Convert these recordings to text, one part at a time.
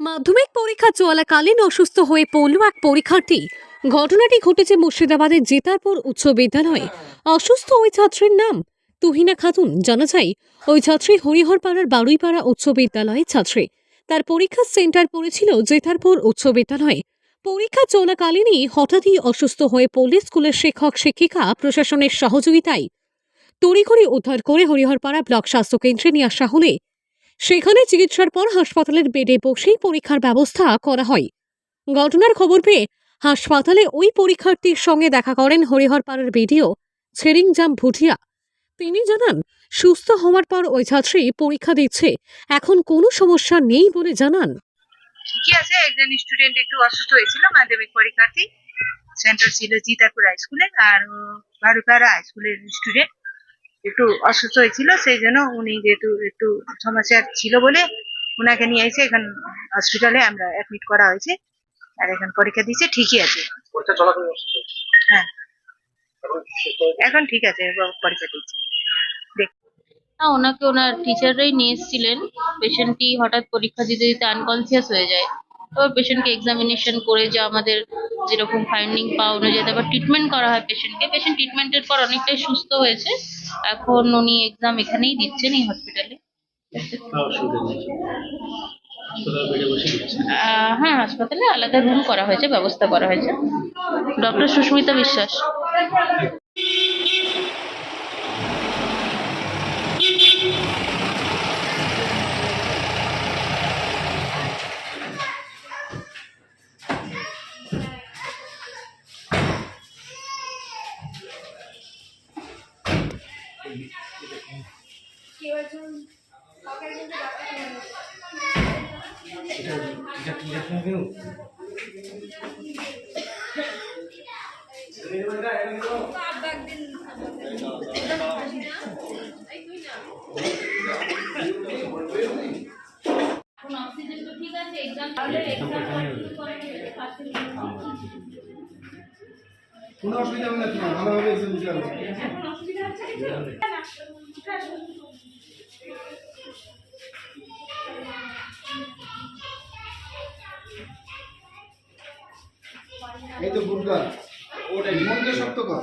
মাধ্যমিক পরীক্ষা চলাকালীন অসুস্থ হয়ে পড়ল এক পরীক্ষার্থী। ঘটনাটি ঘটেছে মুর্শিদাবাদের জেতারপুর উচ্চ বিদ্যালয়ে। অসুস্থ ওই ছাত্রীর নাম তুহিনা খাতুন। জানা যায়, ওই ছাত্রী হরিহরপাড়ার বারুইপাড়া উচ্চ বিদ্যালয়ের ছাত্রী। তার পরীক্ষার সেন্টার পড়েছিল জেতারপুর উচ্চ বিদ্যালয়ে। পরীক্ষা চলাকালীনই হঠাৎই অসুস্থ হয়ে পড়লে স্কুলের শিক্ষক, শিক্ষিকা, প্রশাসনের সহযোগিতায় তড়িঘড়ি উদ্ধার করে হরিহরপাড়া ব্লক স্বাস্থ্য কেন্দ্রে নিয়ে আসা হলে সেখানে চিকিৎসার পর হাসপাতালের বেডে বসেই পরীক্ষার ব্যবস্থা করা হয়। ঘটনার খবর পেয়ে হাসপাতালে ওই পরীক্ষার্থীর সঙ্গে দেখা করেন হরিহরপাড়ার বিডিও ছেরিংজাম ভুটিয়া। তিনি জানান, সুস্থ হওয়ার পর ওই ছাত্রী পরীক্ষা দিচ্ছে, এখন কোনো সমস্যা নেই বলে জানান। ঠিকই আছে, একজন স্টুডেন্ট একটু অসুস্থ হয়েছিল, মাধ্যমিক পরীক্ষার্থী। সেন্টার ছিল জিতারপুর হাই স্কুলে আর বারুপাড়া হাই স্কুলের স্টুডেন্ট একটু অসুস্থ হয়েছিল সেই জন্য উনি যেহেতু একটু সমস্যা ছিল বলে ওনাকে নিয়ে এসে এখন হসপিটালে আমরা অ্যাডমিট করা হয়েছে আর এখন পরীক্ষা দিয়েছে ঠিকই আছে। হ্যাঁ। এখন ঠিক আছে পরীক্ষা দিচ্ছে না ওনাকে ওনার টিচাররাই নিয়ে এসেছিলেন। পেশেন্টটি হঠাৎ পরীক্ষা দিতে দিতে আনকনসিয়াস হয়ে যায়। তারপর পেশেন্টকে এক্সামিনেশন করে যা আমাদের যেরকম ফাইন্ডিং পাওয়া অনুযায়ী তারপর ট্রিটমেন্ট করা হয় পেশেন্টকে পেশেন্ট ট্রিটমেন্টের পর অনেকটাই সুস্থ হয়েছে। এখন উনি এক্সাম এখানেই দিচ্ছেন এই হসপিটালে দিচ্ছে হ্যাঁ হাসপাতালে আলাদা রুম করা হয়েছে ব্যবস্থা করা হয়েছে। ডক্টর সুস্মিতা বিশ্বাস। এখন অক্সিজেন তো ঠিক আছে এক্সাম তাহলে এক্সাম কোনো অসুবিধা হবে না তোমার, ভালোভাবে এক্সাম দিতে পারবে এই তো কর ওটাই মনকে শক্ত কর।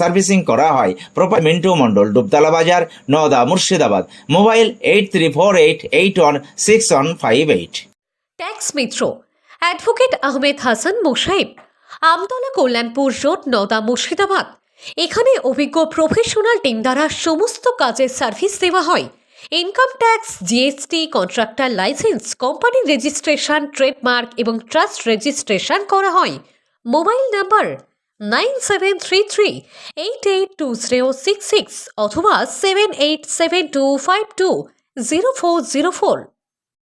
সার্ভিসিং করা হয়। Proper Mintu Mondal Dubtala Bazar, Naoda, Murshidabad. Mobile eight three four eight eight one six one five eight tax Mitra advocate Ahmed Hasan Mosaib Amtala Kalyanpur road Naoda Murshidabad এখানে অভিজ্ঞ প্রফেশনাল টিম দ্বারা সমস্ত কাজের service দেওয়া হয়। Income tax GST contractor licence company registration trademark এবং trust registration করা হয়। Mobile number nine seven three three, eight eight two zero six six অথবা seven eight seven two five two zero four zero four.